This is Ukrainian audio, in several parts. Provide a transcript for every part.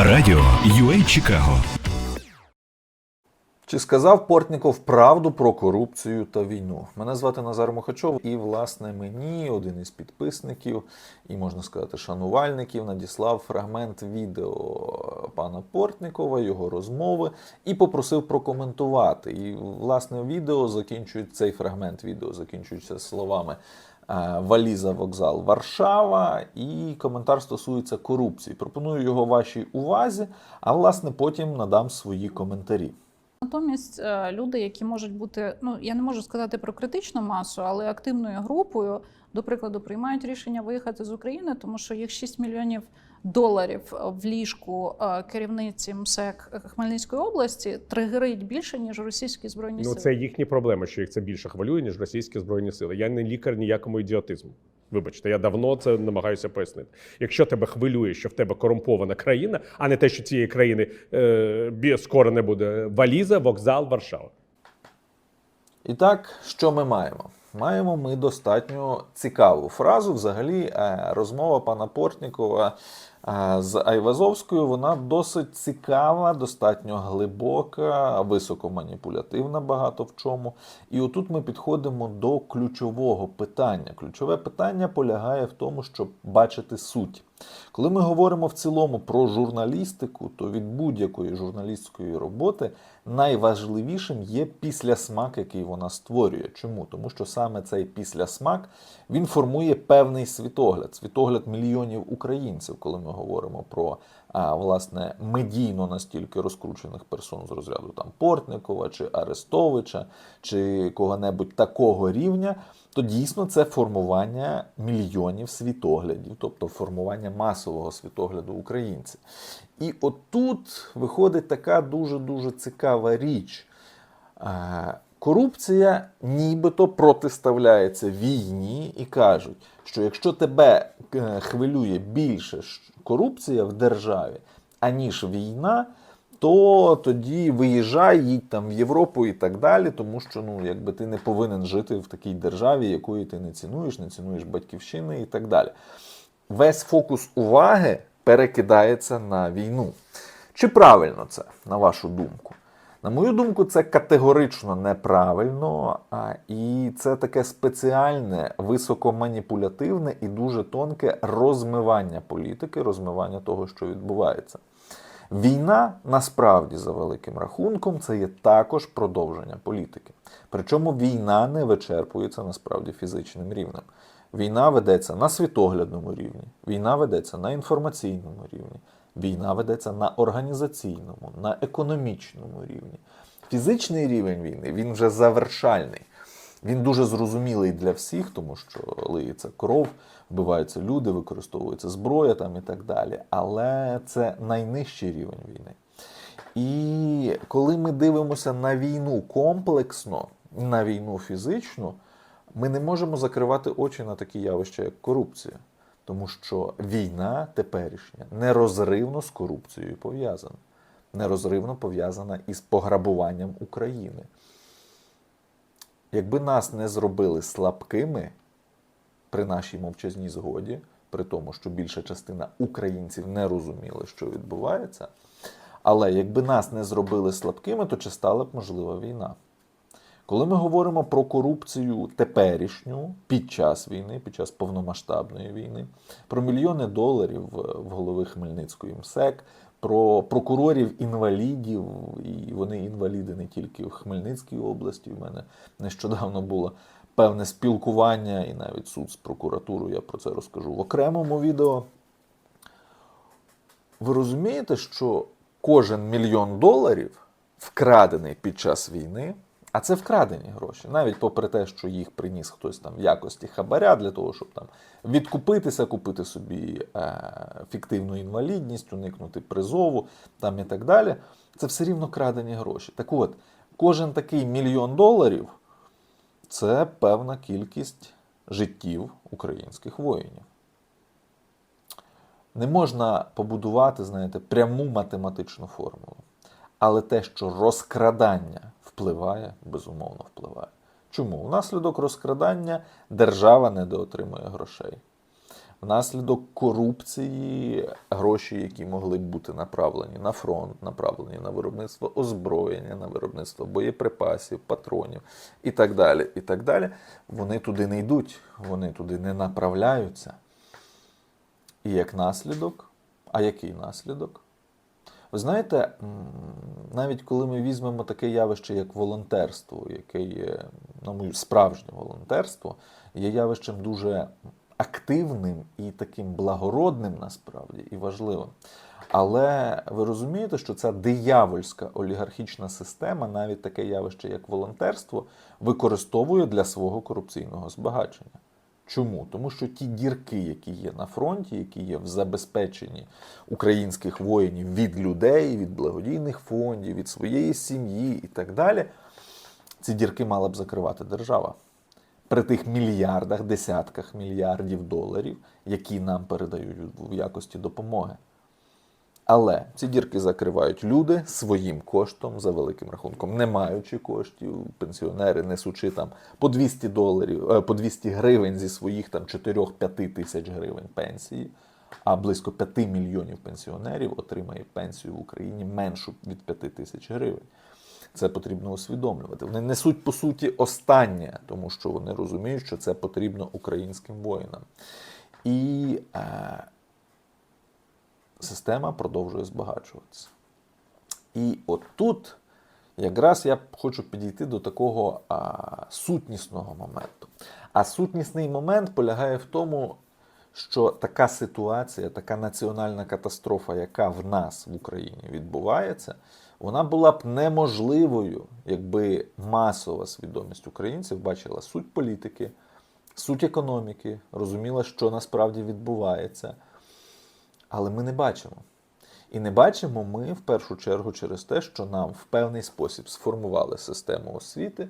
Радіо UA Чикаго Чи сказав Портніков правду про корупцію та війну? Мене звати Назар Мухачов, і власне мені один із підписників і можна сказати шанувальників надіслав фрагмент відео пана Портнікова, його розмови, і попросив прокоментувати. І власне відео закінчують цей фрагмент відео закінчується словами. Е, Валіза, вокзал, Варшава, і коментар стосується корупції. Пропоную його вашій увазі, а власне потім надам свої коментарі. Натомість е, люди, які можуть бути, ну я не можу сказати про критичну масу, але активною групою, до прикладу, приймають рішення виїхати з України, тому що їх 6 мільйонів доларів в ліжку е, керівниці МСЕК Хмельницької області тригерить більше ніж російські збройні Ну, сили. це їхні проблеми, що їх це більше хвилює, ніж російські збройні сили. Я не лікар ніякому ідіотизму. Вибачте, я давно це намагаюся пояснити. Якщо тебе хвилює, що в тебе корумпована країна, а не те, що цієї країни е, скоро не буде валіза, вокзал, Варшава. І так, що ми маємо? Маємо ми достатньо цікаву фразу. Взагалі, е, розмова пана Портнікова е, з Айвазовською, вона досить цікава, достатньо глибока, високоманіпулятивна багато в чому. І отут ми підходимо до ключового питання. Ключове питання полягає в тому, щоб бачити суть. Коли ми говоримо в цілому про журналістику, то від будь-якої журналістської роботи найважливішим є післясмак, який вона створює. Чому? Тому що саме цей післясмак він формує певний світогляд, світогляд мільйонів українців, коли ми говоримо про а, власне медійно настільки розкручених персон з розряду там Портникова чи Арестовича, чи кого-небудь такого рівня, то дійсно це формування мільйонів світоглядів, тобто формування масового світогляду українців. І отут виходить така дуже-дуже цікава річ. Корупція нібито протиставляється війні і кажуть, що якщо тебе е, хвилює більше корупція в державі, аніж війна, то тоді виїжджай, їдь там в Європу і так далі, тому що ну, якби ти не повинен жити в такій державі, якої ти не цінуєш, не цінуєш батьківщини і так далі. Весь фокус уваги перекидається на війну. Чи правильно це, на вашу думку? На мою думку, це категорично неправильно, і це таке спеціальне, високоманіпулятивне і дуже тонке розмивання політики, розмивання того, що відбувається. Війна насправді за великим рахунком це є також продовження політики. Причому війна не вичерпується насправді фізичним рівнем. Війна ведеться на світоглядному рівні, війна ведеться на інформаційному рівні, війна ведеться на організаційному, на економічному рівні. Фізичний рівень війни він вже завершальний. Він дуже зрозумілий для всіх, тому що лиється кров, вбиваються люди, використовується зброя там і так далі. Але це найнижчий рівень війни. І коли ми дивимося на війну комплексно, на війну фізичну, ми не можемо закривати очі на такі явища, як корупція. Тому що війна теперішня нерозривно з корупцією пов'язана, нерозривно пов'язана із пограбуванням України. Якби нас не зробили слабкими при нашій мовчазній згоді, при тому, що більша частина українців не розуміли, що відбувається, але якби нас не зробили слабкими, то чи стала б можлива війна? Коли ми говоримо про корупцію теперішню під час війни, під час повномасштабної війни, про мільйони доларів в в голови Хмельницької МСЕК, про прокурорів-інвалідів, і вони інваліди не тільки в Хмельницькій області. У мене нещодавно було певне спілкування і навіть суд з прокуратурою. Я про це розкажу в окремому відео. Ви розумієте, що кожен мільйон доларів вкрадений під час війни, а це вкрадені гроші, навіть попри те, що їх приніс хтось там в якості хабаря для того, щоб там відкупитися, купити собі е, фіктивну інвалідність, уникнути призову там і так далі. Це все рівно крадені гроші. Так от, кожен такий мільйон доларів це певна кількість життів українських воїнів. Не можна побудувати, знаєте, пряму математичну формулу. Але те, що розкрадання впливає, безумовно впливає. Чому? Внаслідок розкрадання держава недоотримує грошей. внаслідок корупції гроші, які могли б бути направлені на фронт, направлені на виробництво озброєння, на виробництво боєприпасів, патронів і так далі. І так далі, вони туди не йдуть, вони туди не направляються. І як наслідок, а який наслідок? Ви знаєте, навіть коли ми візьмемо таке явище, як волонтерство, яке є, на мою справжнє волонтерство, є явищем дуже активним і таким благородним насправді і важливим. Але ви розумієте, що ця диявольська олігархічна система, навіть таке явище, як волонтерство, використовує для свого корупційного збагачення. Чому? Тому що ті дірки, які є на фронті, які є в забезпеченні українських воїнів від людей, від благодійних фондів, від своєї сім'ї і так далі, ці дірки мала б закривати держава. При тих мільярдах, десятках мільярдів доларів, які нам передають в якості допомоги. Але ці дірки закривають люди своїм коштом за великим рахунком, не маючи коштів, пенсіонери несучи там по 200 доларів, е, по 200 гривень зі своїх там 4-5 тисяч гривень пенсії, а близько 5 мільйонів пенсіонерів отримає пенсію в Україні меншу від 5 тисяч гривень. Це потрібно усвідомлювати. Вони несуть по суті останнє, тому що вони розуміють, що це потрібно українським воїнам. І е, система продовжує збагачуватися. І от тут якраз я хочу підійти до такого а, сутнісного моменту. А сутнісний момент полягає в тому, що така ситуація, така національна катастрофа, яка в нас в Україні відбувається, вона була б неможливою, якби масова свідомість українців бачила суть політики, суть економіки, розуміла, що насправді відбувається. Але ми не бачимо. І не бачимо ми в першу чергу через те, що нам в певний спосіб сформували систему освіти,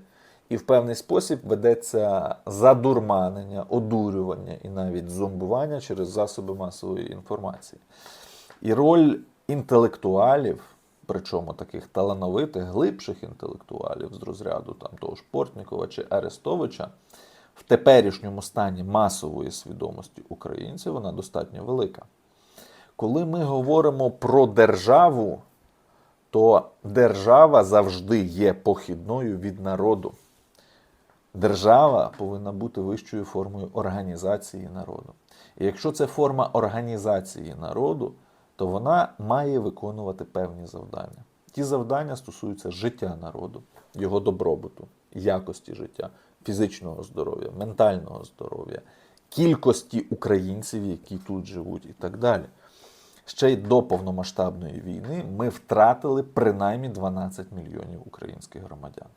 і в певний спосіб ведеться задурманення, одурювання і навіть зомбування через засоби масової інформації. І роль інтелектуалів, причому таких талановитих, глибших інтелектуалів з розряду там, того ж Портнікова чи Арестовича, в теперішньому стані масової свідомості українців вона достатньо велика. Коли ми говоримо про державу, то держава завжди є похідною від народу. Держава повинна бути вищою формою організації народу. І якщо це форма організації народу, то вона має виконувати певні завдання. Ті завдання стосуються життя народу, його добробуту, якості життя, фізичного здоров'я, ментального здоров'я, кількості українців, які тут живуть, і так далі. Ще й до повномасштабної війни ми втратили принаймні 12 мільйонів українських громадян.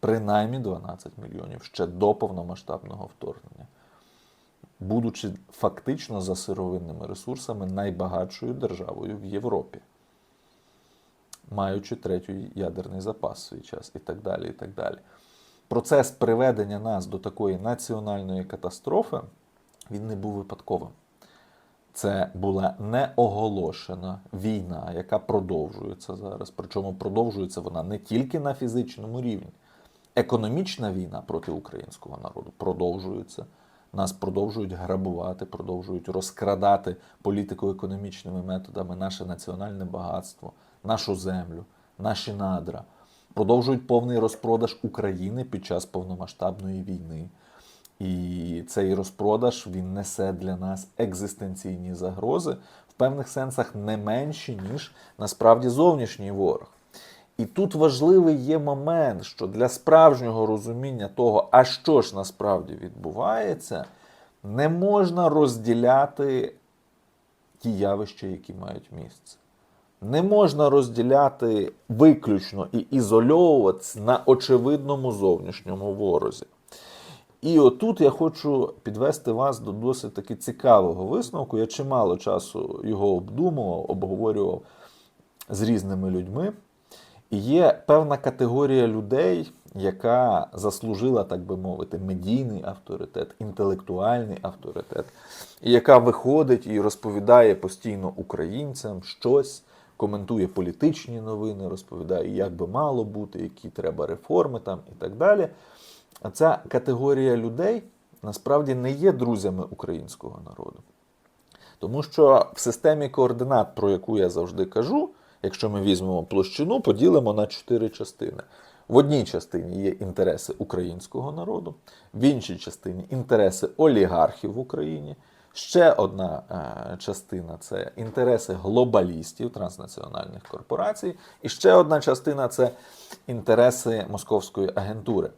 Принаймні 12 мільйонів ще до повномасштабного вторгнення, будучи фактично за сировинними ресурсами найбагатшою державою в Європі, маючи третій ядерний запас в свій час і так далі. і так далі. Процес приведення нас до такої національної катастрофи він не був випадковим. Це була неоголошена війна, яка продовжується зараз. Причому продовжується вона не тільки на фізичному рівні. Економічна війна проти українського народу продовжується. Нас продовжують грабувати, продовжують розкрадати політико-економічними методами наше національне багатство, нашу землю, наші надра. Продовжують повний розпродаж України під час повномасштабної війни. І цей розпродаж він несе для нас екзистенційні загрози в певних сенсах не менші, ніж насправді зовнішній ворог. І тут важливий є момент, що для справжнього розуміння того, а що ж насправді відбувається, не можна розділяти ті явища, які мають місце. Не можна розділяти виключно і ізольовуватися на очевидному зовнішньому ворозі. І отут я хочу підвести вас до досить таки цікавого висновку. Я чимало часу його обдумував, обговорював з різними людьми. І є певна категорія людей, яка заслужила, так би мовити, медійний авторитет, інтелектуальний авторитет, і яка виходить і розповідає постійно українцям щось, коментує політичні новини, розповідає, як би мало бути, які треба реформи там і так далі. А ця категорія людей насправді не є друзями українського народу. Тому що в системі координат, про яку я завжди кажу, якщо ми візьмемо площину, поділимо на чотири частини. В одній частині є інтереси українського народу, в іншій частині інтереси олігархів в Україні. Ще одна е, частина це інтереси глобалістів транснаціональних корпорацій, і ще одна частина це інтереси московської агентури.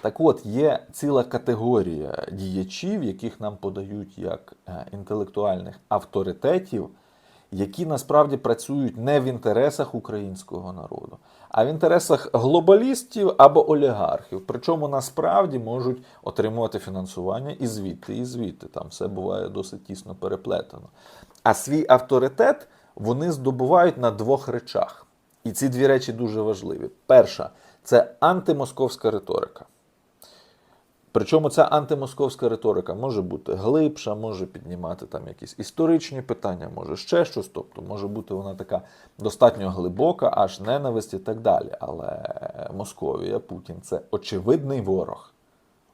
Так от, є ціла категорія діячів, яких нам подають як е, інтелектуальних авторитетів, які насправді працюють не в інтересах українського народу, а в інтересах глобалістів або олігархів. Причому насправді можуть отримувати фінансування і звідти, і звідти. Там все буває досить тісно переплетено. А свій авторитет вони здобувають на двох речах. І ці дві речі дуже важливі. Перша це антимосковська риторика. Причому ця антимосковська риторика може бути глибша, може піднімати там якісь історичні питання, може ще щось. Тобто може бути вона така достатньо глибока, аж ненависть і так далі. Але Московія, Путін це очевидний ворог.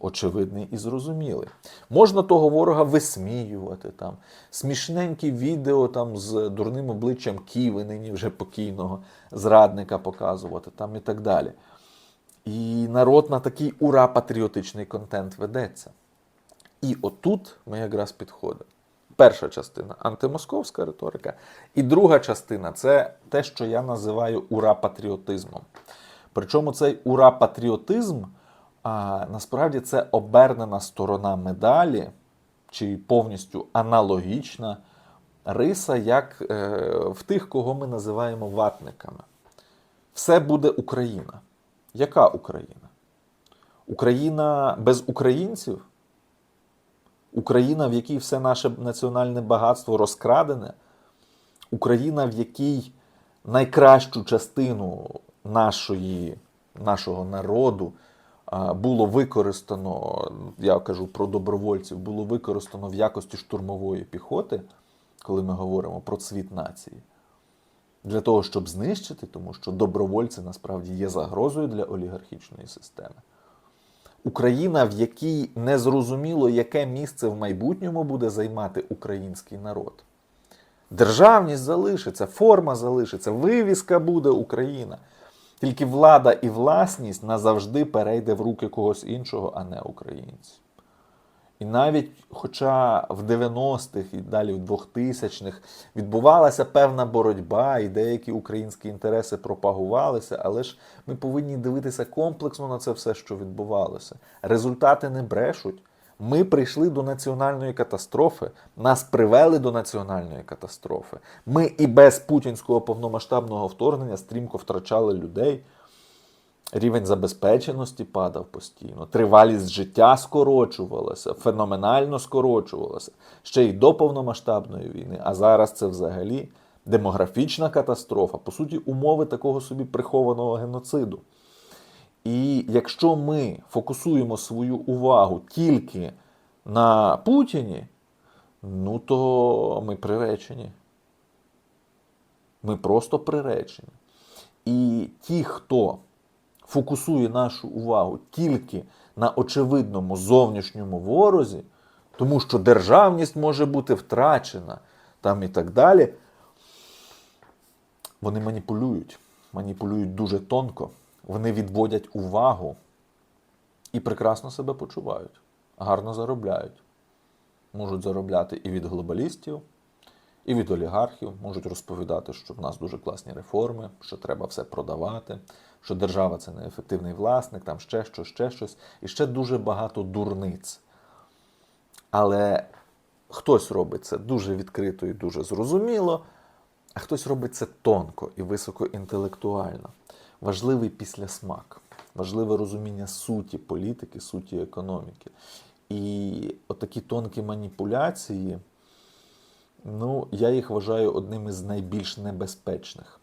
Очевидний і зрозумілий. Можна того ворога висміювати, там, смішненькі відео там, з дурним обличчям Ківи, нині вже покійного зрадника показувати там, і так далі. І народ на такий ура-патріотичний контент ведеться. І отут ми якраз підходимо. Перша частина антимосковська риторика, і друга частина це те, що я називаю ура-патріотизмом. Причому цей ура-патріотизм а, насправді це обернена сторона медалі, чи повністю аналогічна риса, як е, в тих, кого ми називаємо ватниками. Все буде Україна. Яка Україна? Україна без українців? Україна, в якій все наше національне багатство розкрадене? Україна, в якій найкращу частину нашої, нашого народу було використано, я кажу про добровольців, було використано в якості штурмової піхоти, коли ми говоримо про цвіт нації для того, щоб знищити, тому що добровольці насправді є загрозою для олігархічної системи. Україна, в якій незрозуміло, яке місце в майбутньому буде займати український народ. Державність залишиться, форма залишиться, вивіска буде Україна. Тільки влада і власність назавжди перейде в руки когось іншого, а не українців. І навіть, хоча в 90-х і далі в 2000-х відбувалася певна боротьба, і деякі українські інтереси пропагувалися, але ж ми повинні дивитися комплексно на це все, що відбувалося. Результати не брешуть. Ми прийшли до національної катастрофи, нас привели до національної катастрофи. Ми і без путінського повномасштабного вторгнення стрімко втрачали людей. Рівень забезпеченості падав постійно, тривалість життя скорочувалася, феноменально скорочувалася ще й до повномасштабної війни. А зараз це взагалі демографічна катастрофа, по суті, умови такого собі прихованого геноциду. І якщо ми фокусуємо свою увагу тільки на Путіні, ну то ми приречені. Ми просто приречені. І ті, хто фокусує нашу увагу тільки на очевидному зовнішньому ворозі, тому що державність може бути втрачена там і так далі, вони маніпулюють, маніпулюють дуже тонко, вони відводять увагу і прекрасно себе почувають, гарно заробляють. Можуть заробляти і від глобалістів, і від олігархів можуть розповідати, що в нас дуже класні реформи, що треба все продавати, що держава це неефективний власник, там ще щось, ще щось, і ще дуже багато дурниць. Але хтось робить це дуже відкрито і дуже зрозуміло, а хтось робить це тонко і високоінтелектуально. Важливий післясмак, важливе розуміння суті політики, суті економіки. І отакі тонкі маніпуляції. Ну, я їх вважаю одним із найбільш небезпечних.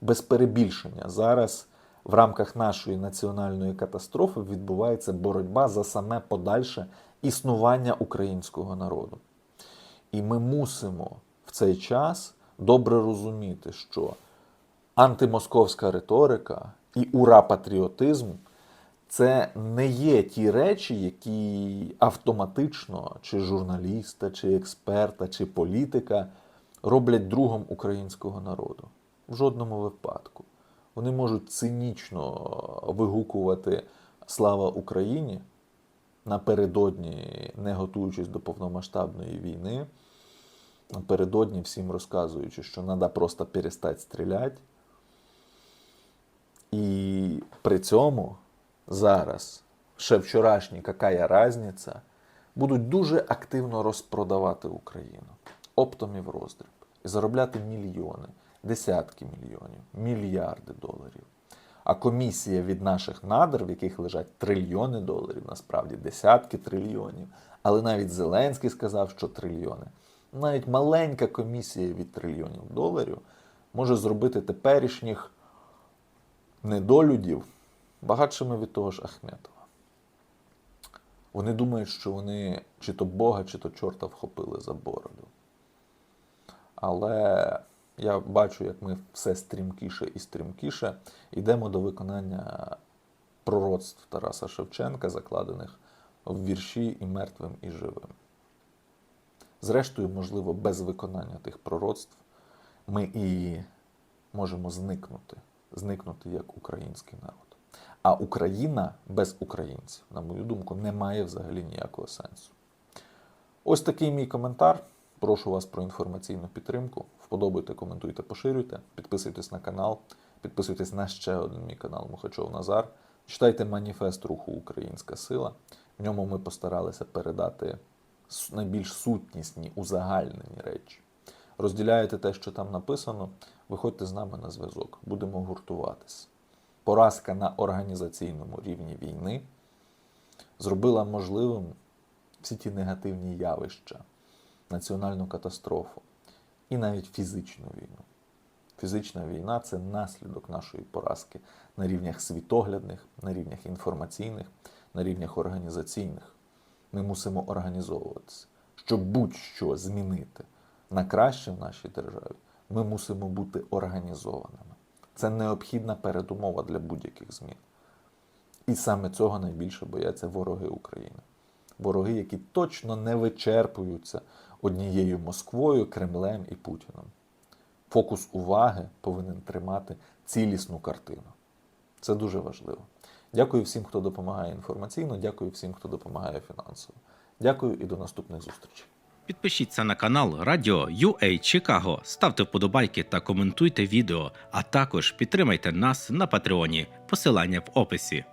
Без перебільшення. Зараз в рамках нашої національної катастрофи відбувається боротьба за саме подальше існування українського народу. І ми мусимо в цей час добре розуміти, що антимосковська риторика і ура-патріотизм Це не є ті речі, які автоматично чи журналіста, чи експерта, чи політика роблять другом українського народу. В жодному випадку. Вони можуть цинічно вигукувати Слава Україні напередодні, не готуючись до повномасштабної війни, напередодні всім розказуючи, що треба просто перестати стріляти. І при цьому зараз, ще вчорашній, яка разниця, будуть дуже активно розпродавати Україну оптом і в роздріб. І заробляти мільйони, десятки мільйонів, мільярди доларів. А комісія від наших надр, в яких лежать трильйони доларів, насправді десятки трильйонів. Але навіть Зеленський сказав, що трильйони. Навіть маленька комісія від трильйонів доларів може зробити теперішніх недолюдів багатшими від того ж Ахметова. Вони думають, що вони чи то Бога, чи то чорта вхопили за бороду. Але я бачу, як ми все стрімкіше і стрімкіше йдемо до виконання пророцтв Тараса Шевченка, закладених в вірші і мертвим, і живим. Зрештою, можливо, без виконання тих пророцтв ми і можемо зникнути, зникнути як український народ. А Україна без українців, на мою думку, не має взагалі ніякого сенсу. Ось такий мій коментар. Прошу вас про інформаційну підтримку. Вподобайте, коментуйте, поширюйте, підписуйтесь на канал, підписуйтесь на ще один мій канал Мухачов Назар. Читайте маніфест руху Українська сила. В ньому ми постаралися передати найбільш сутнісні, узагальнені речі. Розділяєте те, що там написано, виходьте з нами на зв'язок, будемо гуртуватися. Поразка на організаційному рівні війни зробила можливим всі ті негативні явища, національну катастрофу і навіть фізичну війну. Фізична війна це наслідок нашої поразки на рівнях світоглядних, на рівнях інформаційних, на рівнях організаційних. Ми мусимо організовуватися. Щоб будь-що змінити на краще в нашій державі, ми мусимо бути організованими. Це необхідна передумова для будь-яких змін. І саме цього найбільше бояться вороги України. Вороги, які точно не вичерпуються однією Москвою, Кремлем і Путіном. Фокус уваги повинен тримати цілісну картину. Це дуже важливо. Дякую всім, хто допомагає інформаційно, дякую всім, хто допомагає фінансово. Дякую і до наступних зустрічей. Підпишіться на канал Радіо UA Чикаго, ставте вподобайки та коментуйте відео, а також підтримайте нас на Патреоні. Посилання в описі.